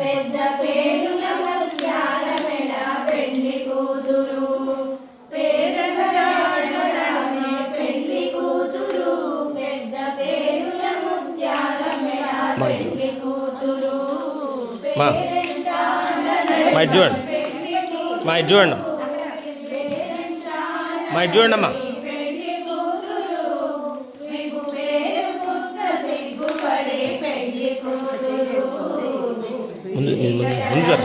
పెద్ద పేరుల మెడ పెళ్ళి కూతురు పెళ్ళి కూతురు పెద్ద పేరు మెడ పెళ్ళి కూతురు మా. చూడండి మా చూడండి మరి కూతురు ముందు ముందు సార్.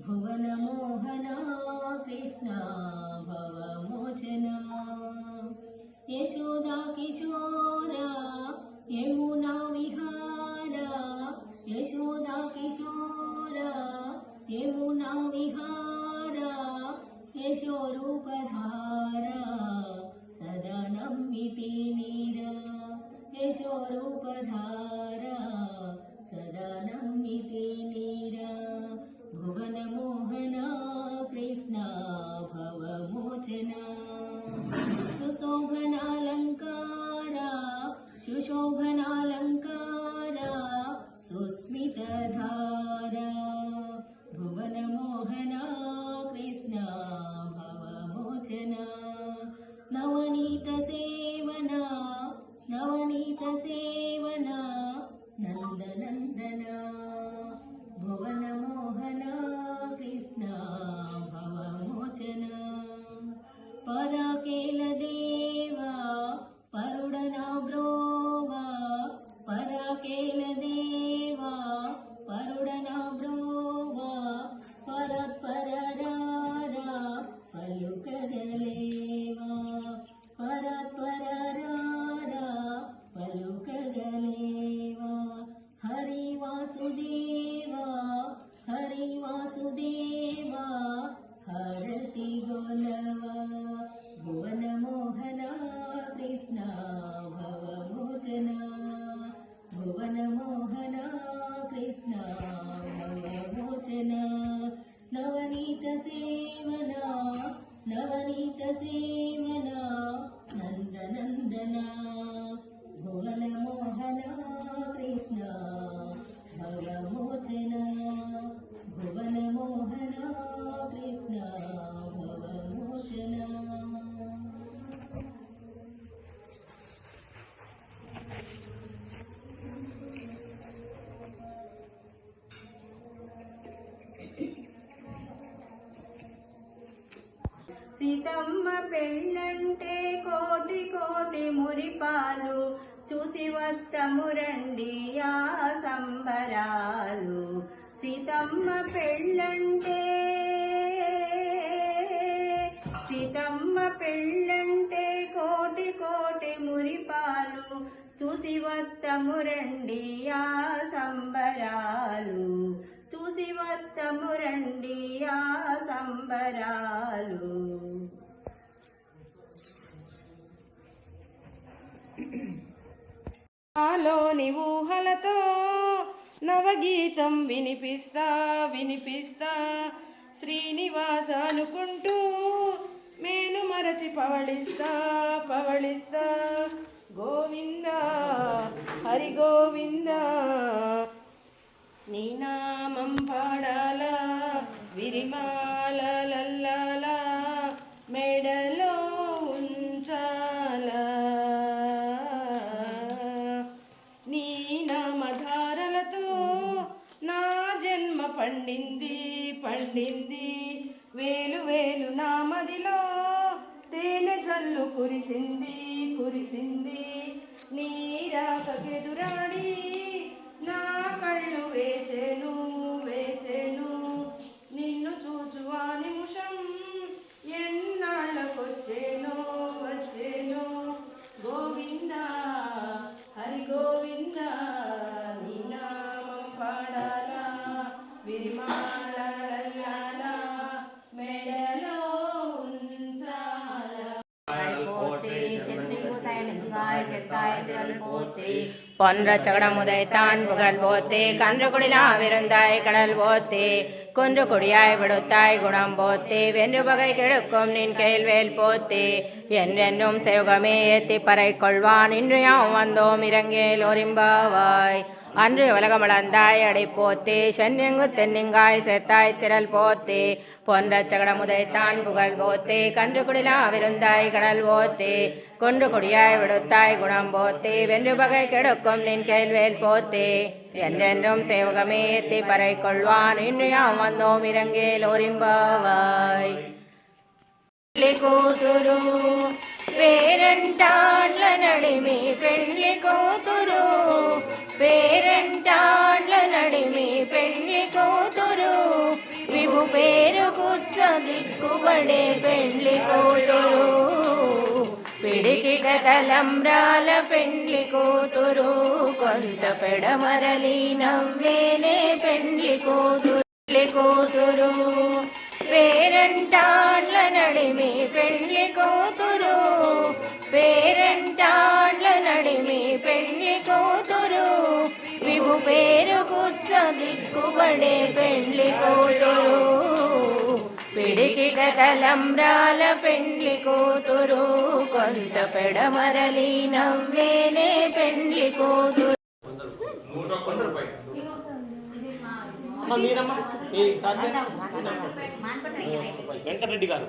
भुवनमोहना कृष्णा भवमोचना। यशोदा किशोरा यमुना विहारा। यशोदा किशोरा यमुना विहारा। यशोरूपधारा सदनमिति हेमुनामिहारा केशोरूपधारा सदनमितिनीराशोरूपधारा सदनमितिनीरा भुवन मोहना कृष्णा भवमोचना सुशोभनालङ्कारा सुशोभनालङ्कारा सुस्मितधारा भुवनमोहना कृष्णा भवमोचना नवनीत सेवना नन्दनन्दना పరాకేల దేవా పరుడనా బ్రోవా పరాకేల దేవా పరుడనా బ్రోవా పరత్పరరారా పలుకగలేవా పరత్పరరారా పలుకగలేవా హరి వాసుదేవా హరి వాసుదేవా హరతి గోలవా. నవనీత సేవన నందనందన భువన మోహన కృష్ణ పెళ్ళంటే కోటి కోటి మురిపాలు. చూసి వత్తము రండి ఆ సంబరాలు. సీతమ్మ పెళ్ళంటే సీతమ్మ పెళ్ళంటే కోటి కోటి మురిపాలు. చూసి వత్తము రండి ఆ సంబరాలు. చూసి వత్తము రండి ఆ సంబరాలు. ఆలోని ఊహలతో నవగీతం వినిపిస్తా వినిపిస్తా. శ్రీనివాస అనుకుంటూ మేను మరచి పవళిస్తా పవళిస్తా. గోవింద హరి గోవింద. నీ నామం పాడాలా విరిమా మదిలో తేనె జల్లు కురిసింది కురిసింది. నీరాకెదురాడి నా కళ్ళు వేచెను వేచెను. నిన్ను చూచువా నిమిషం ఎన్నాళ్ళకొచ్చేను వచ్చేను. గోవిందా பொன்ற பொன்ற சகடமுதைத்தான் புகழ் போத்தே கன்று குடிலா விருந்தாய் கடல் போத்தே குன்று குடியாய் விடுத்தாய் குணம் போத்தே வென்று பகை கெடுக்கும் நின் கேள்வேல் போத்தே. என்றென்றும் செவகமே ஏத்தி பறை கொள்வான் இன்று யாம் வந்தோம் இறங்கேல் ஒரிம்பாவாய். அன்று உலகமளந்தாய் அடை போத்தே சென்னெங்கு தென்னிங்காய் செத்தாய் திரள் போத்தே பொன்ற சகடமுதைத்தான் புகழ் போத்தே கன்று குடிலா விருந்தாய் கடல் போத்தே கொன்று கொடியாய் விடுத்தாய் குணம் போத்தே வென்று பகை கெடுக்கும் நின் கேள்வேல் போத்தே என்றென்றும் சேவகமே ஏத்தி பறை கொள்வான் இன்று யாம் வந்தோம் இறங்கேல் ஒரிம்பாவாய் పెళ్లి కూతురు పేరంటాండ్ల నడిమి పెళ్లి కూతురు పేరంటాండ్ల నడిమి పెళ్ళి కూతురు. విభు పేరు కుచ్చ దిక్కుబడే పెళ్ళి కూతురు. పిడికిట తలంబ్రాల పెండ్లి కూతురు. కొంత పెడమరలి నవ్వేనే పెండ్లి కూతురు. కూతురు. పేరంటాండ్ల నడిమి పెళ్ళి కూతురు. పేరంటాండ్ల నడిమి పెళ్ళి కూతురు. విభు పేరు కుచ్చ దిక్కుబడే పెళ్ళి కూతురు. పిడికిట తలంబ్రాల పెండ్లి కూతురు. కొంత పెడమరలి నవ్వేనే పెండ్లి కూతురు. వెంకటరెడ్డి గారు.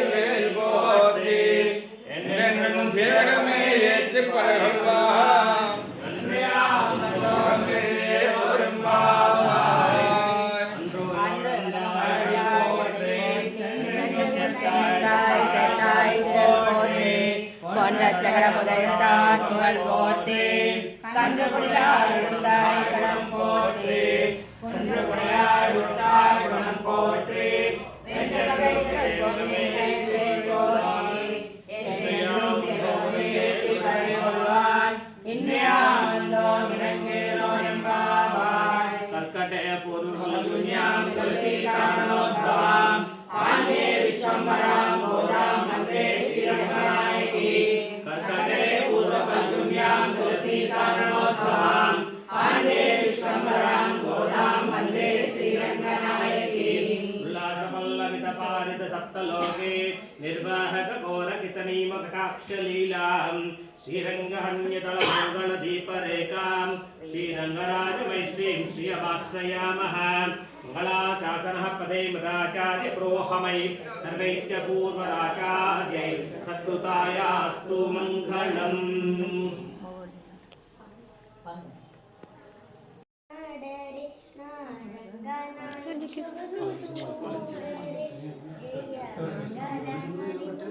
போற்றி. துணியாம் கல்சி காணோ రుద్రాక్షలీలాం శ్రీరంగాన్యతలమంగళదీపరేఖాం శ్రీరంగరాజమైశ్రీం శ్రియమాశ్రయామः మంగళాశాసనः పదే మదాచార్య ప్రోహమై సర్వైత్యపూర్వరాచార్యై సద్కృతాయాస్తు మంగళం Thank you.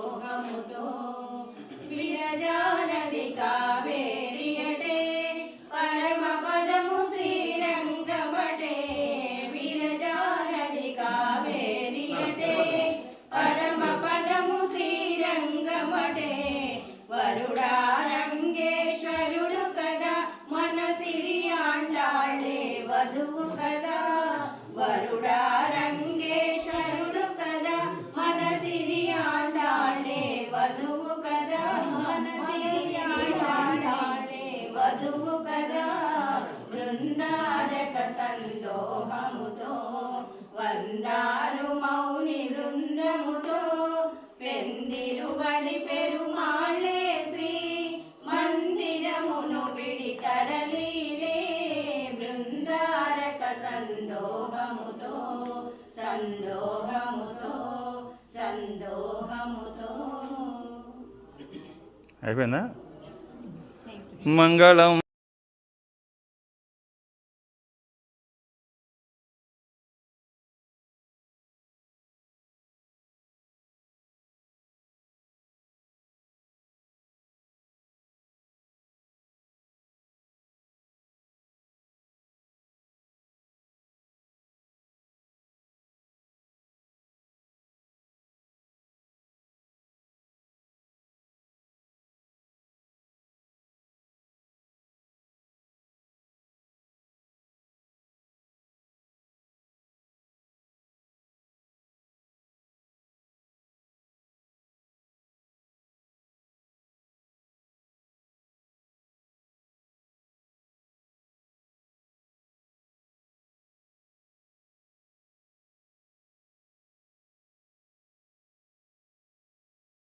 బృందముతో పెందిరుబడి పెరుమాళ్ళే శ్రీ మందిరమును విడి తరలిరే బృందారక సందోహముతో సందోహముతో సందోహముతో. అయిపోయిందా? మంగళం